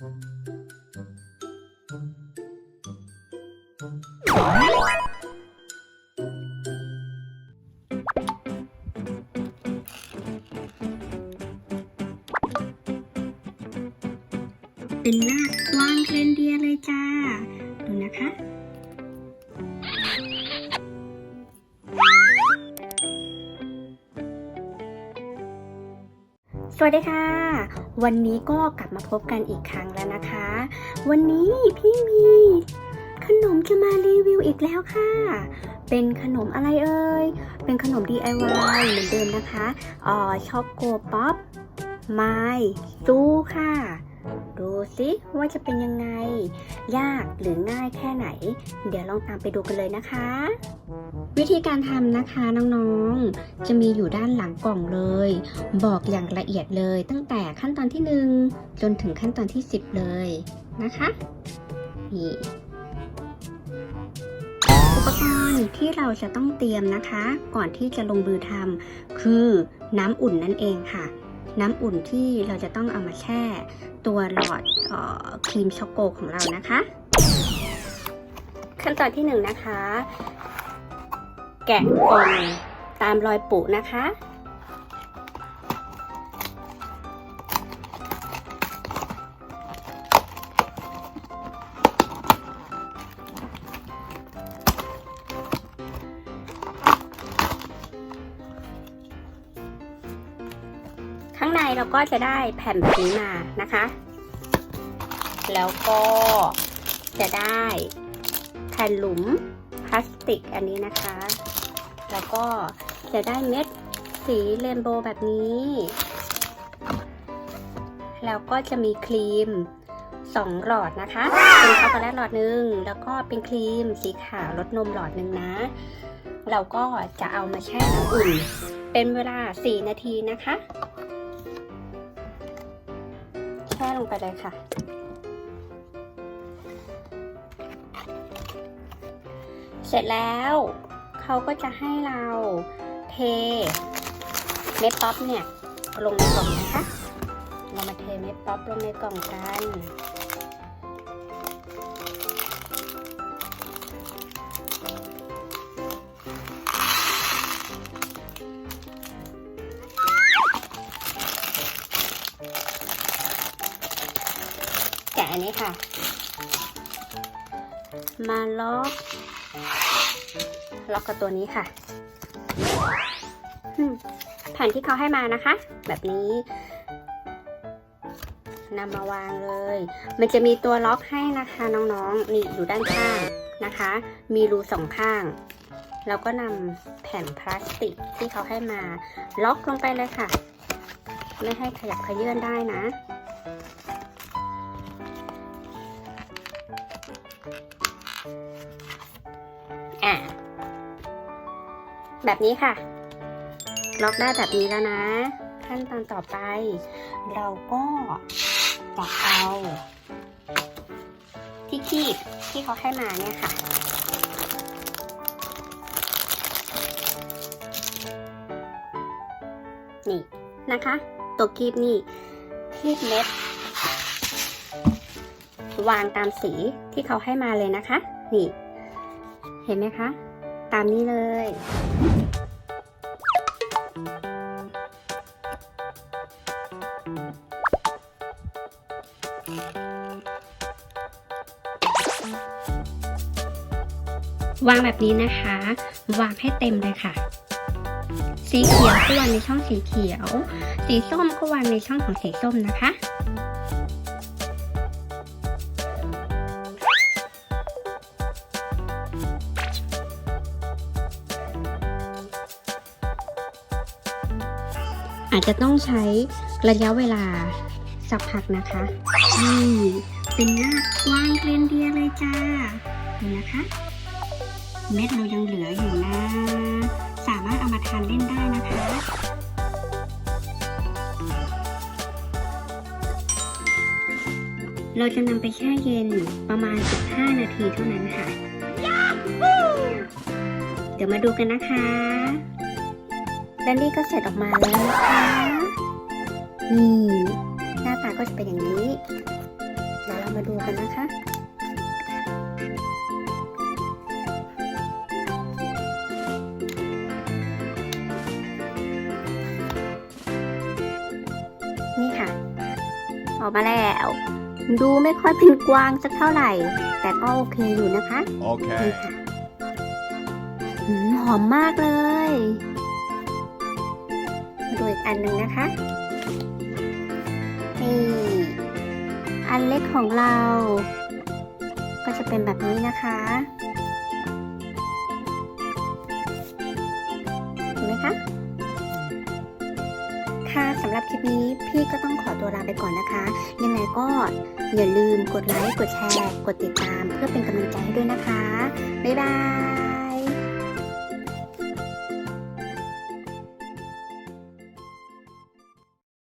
เป็นหน้าวางเรนเดียเลยจ้า ดูนะคะสวัสดีค่ะ วันนี้ก็กลับมาพบกันอีกครั้งแล้วนะคะ วันนี้พี่มีขนมจะมารีวิวอีกแล้วค่ะ เป็นขนมอะไรเอ่ย เป็นขนม DIY เหมือนเดิมนะคะอ๋อช็อกโกป๊อปไมซูค่ะูซิว่าจะเป็นยังไง ยากหรือง่ายแค่ไหน เดี๋ยวลองตามไปดูกันเลยนะคะ วิธีการทำนะคะน้องๆ จะมีอยู่ด้านหลังกล่องเลย บอกอย่างละเอียดเลย ตั้งแต่ขั้นตอนที่ 1 จนถึงขั้นตอนที่ 10 เลยนะคะนี่อุปกรณ์ที่เราจะต้องเตรียมนะคะ ก่อนที่จะลงมือทำคือน้ำอุ่นนั่นเองค่ะ น้ำอุ่นที่เราจะต้องเอามาแช่ตัวหลอดออครีมช็อกโกของเรานะคะ ขั้นตอนที่หนึ่งนะคะ แกะกล่องตามรอยปุนะคะ ข้างในเราก็จะได้แผ่นแบบนี้มานะคะ แล้วก็จะได้แผ่นหลุมพลาสติกอันนี้นะคะ แล้วก็จะได้เม็ดสีเรนโบว์แบบนี้ แล้วก็จะมีครีมสองหลอดนะคะ เป็นช็อกโกแลตหลอดหนึ่งแล้วก็เป็นครีมสีขาวรสนมหลอดหนึ่งนะ เราก็จะเอามาแช่น้ำอุ่น เป็นเวลา 4 นาทีนะคะ แช่ลงไปเลยค่ะ เสร็จแล้วเขาก็จะให้เราเทเม็ดป๊อปเนี่ยลงในกล่องนะคะ เรามาเทเม็ดป๊อปลงในกล่องกัน อันนี้ค่ะ มาล็อกล็อกกับตัวนี้ค่ะอืมแผ่นที่เขาให้มานะคะ แบบนี้นำมาวางเลย มันจะมีตัวล็อกให้นะคะน้องๆ นี่อยู่ด้านข้างนะคะ มีรูสองข้าง แล้วก็นำแผ่นพลาสติกที่เขาให้มา ล็อกลงไปเลยค่ะ ไม่ให้ขยับขยื่นได้นะอะ แบบนี้ค่ะ ล็อกได้แบบนี้แล้วนะ ขั้นตอนต่อไป เราก็จะเอาที่คีบที่เขาให้มาเนี่ยค่ะ นี่นะคะ ตัวคีบนี่คีบเม็ดวางตามสีที่เขาให้มาเลยนะคะ นี่ เห็นไหมคะ ตามนี้เลยวางแบบนี้นะคะ วางให้เต็มเลยค่ะ สีเขียวก็วางในช่องสีเขียว สีส้มก็วางในช่องของสีส้มนะคะ อาจจะต้องใช้ระยะเวลาสักพักนะคะนี่เป็นหน้ากว้างเรนเดียเลยจ้าดูนะคะ เม็ดเรายังเหลืออยู่นะ สามารถเอามาทานเล่นได้นะคะเราจะนำไปแช่เย็นประมาณ 15 นาทีเท่านั้นค่ะ เดี๋ยวมาดูกันนะคะ และนี่ก็เสร็จออกมาแล้วนะคะนี่หน้าตาก็จะเป็นอย่างนี้มาดูกันนะคะนี่ค่ะ ออกมาแล้ว ดูไม่ค่อยเป็นกวางสักเท่าไหร่ แต่ก็โอเคอยู่นะคะนี่ Okay. ค่ะหืมหอมมากเลยมา ดูอีกอันหนึ่งนะคะ นี่ อันเล็กของเรา ก็จะเป็นแบบนี้นะคะเห็นไหมคะ ค่ะสำหรับคลิปนี้พี่ก็ต้องขอตัวลาไปก่อนนะคะ ยังไงก็อย่าลืมกดไลค์ กดแชร์ กดติดตาม เพื่อเป็นกำลังใจให้ด้วยนะคะ บ๊ายบาย